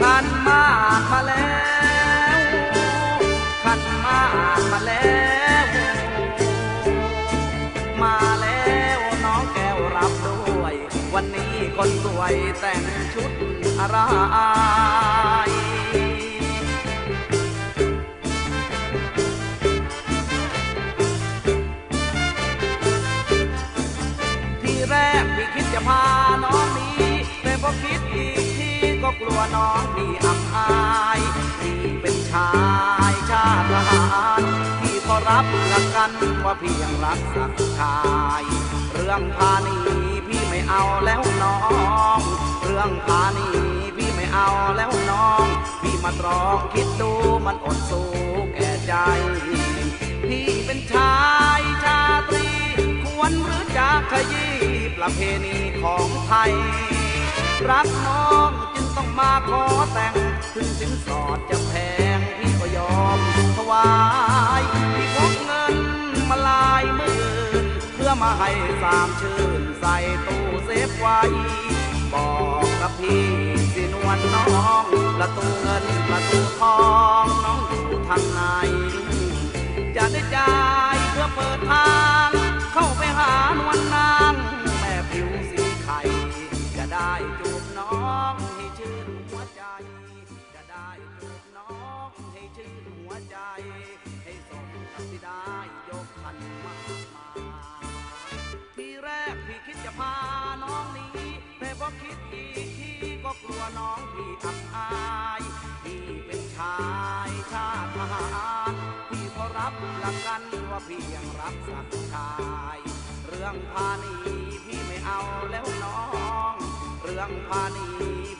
ขันมากมาแล้วขันมากมาแล้ว มาแล้วน้องแก้วรับด้วย วันนี้คนสวยแต่งชุดอะไร กลัวน้องพี่อับอายพี่เป็นชายชาติทหารพี่ก็รับหลักกันว่าพี่ยังรักสักชาย เรื่องพานีพี่ไม่เอาแล้วน้อง เรื่องพานีพี่ไม่เอาแล้วน้อง พี่มาตรองคิดดูมันอดสู้แก่ใจ พี่เป็นชายชาตรีควรหรือจะขยี้ประเพณีของไทยรักน้อง ถึงสินสอดจะแพงพี่ก็ยอมถวายพี่พกเงินมาลายมื่นเพื่อมาให้สามชื่นใส่ตู้เซฟไว้ บอกกับพี่สินวลน้องประตูเงินประตูทองน้องอยู่ทางไหนจะได้จ่ายเพื่อเปิดทาง เข้าไปหานวลนาง พี่อับอายพี่เป็นชายชาติทหารพี่ก็รับหลักกันว่าพี่ยังรักสักชาย เรื่องพานีพี่ไม่เอาแล้วน้อง เรื่องพานี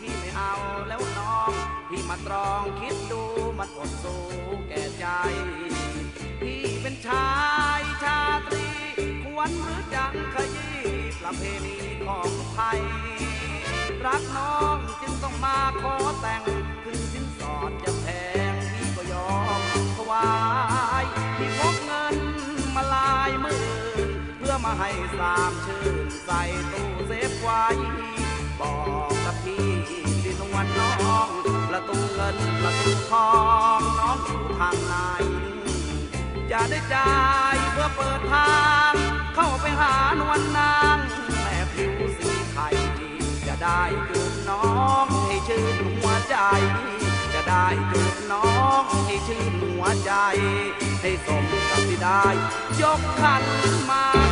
พี่ไม่เอาแล้วน้อง พี่มาตรองคิดดูมันอดสู้แก่ใจ พี่เป็นชายชาตรีควรหรือจังขยี้ประเพณีของไทยรักน้อง จึงต้องมาขอแต่งถึงสินสอดจะแพงพี่ก็ยอมถวายพี่พกเงินมาลายมื่นเพื่อมาให้สามชื่นใส่ตู้เซฟไว้ บอกกับพี่สินวันน้องประตูเงินประตูทองน้องอยู่ทางไหนจะได้จ่ายเพื่อเปิดทาง จจะได้จูบน้องให้ชื่นหัวใจ ให้สมกับที่ได้ ยกขันมา